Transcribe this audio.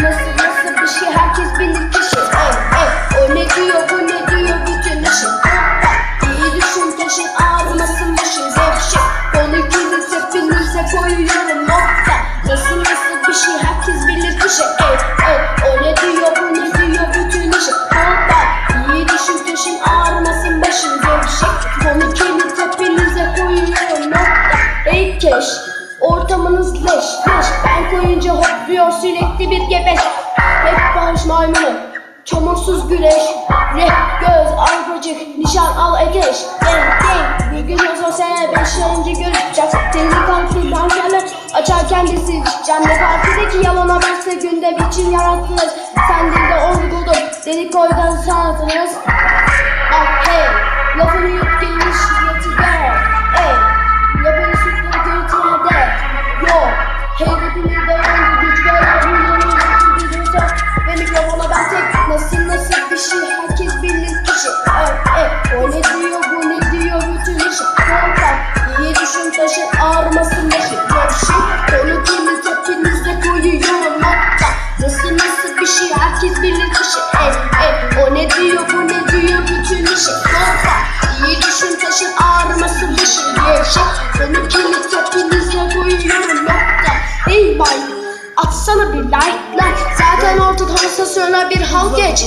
Nasıl nasıl bir şey? Herkes bilir kişi Ey ey o ne diyor bu ne diyor? Bütün Hoppa iyi düşün taşın ağrımasın başın Zevşek konu kilit hepinize koyuyorum nokta. Nasıl nasıl bir şey? Herkes bilir kişi Ey ey o ne diyor bu ne diyor? Bütün Hoppa iyi düşün taşın ağrımasın başın Zevşek konu kilit hepinize koyuyorum nokta. Ey keş Ortamınız leş leş. Ben koyunca hopluyor sürekli bir gebeş. Hep barış maymunu Çamursuz güreş. Rap göz arpacık Nişan al egeş Gang gang Bir gün o sene beşinci göreceğiz Seni kalkı danşerler Açar kendisi Cemre partideki yalana varsa günde biçim yarattınız Sen dilde olguldun Deli koydan sanatınız şey herkes bilir kişi. Ey ey O ne diyor bu ne diyor bütün işi. Korkak iyi düşün taşın ağrımasın başı Gevşek Konu kilit hepinizde koyuyorum. Nokta. Ey bay Atsana bir like like. Zaten ortada sansasyona bir hal geç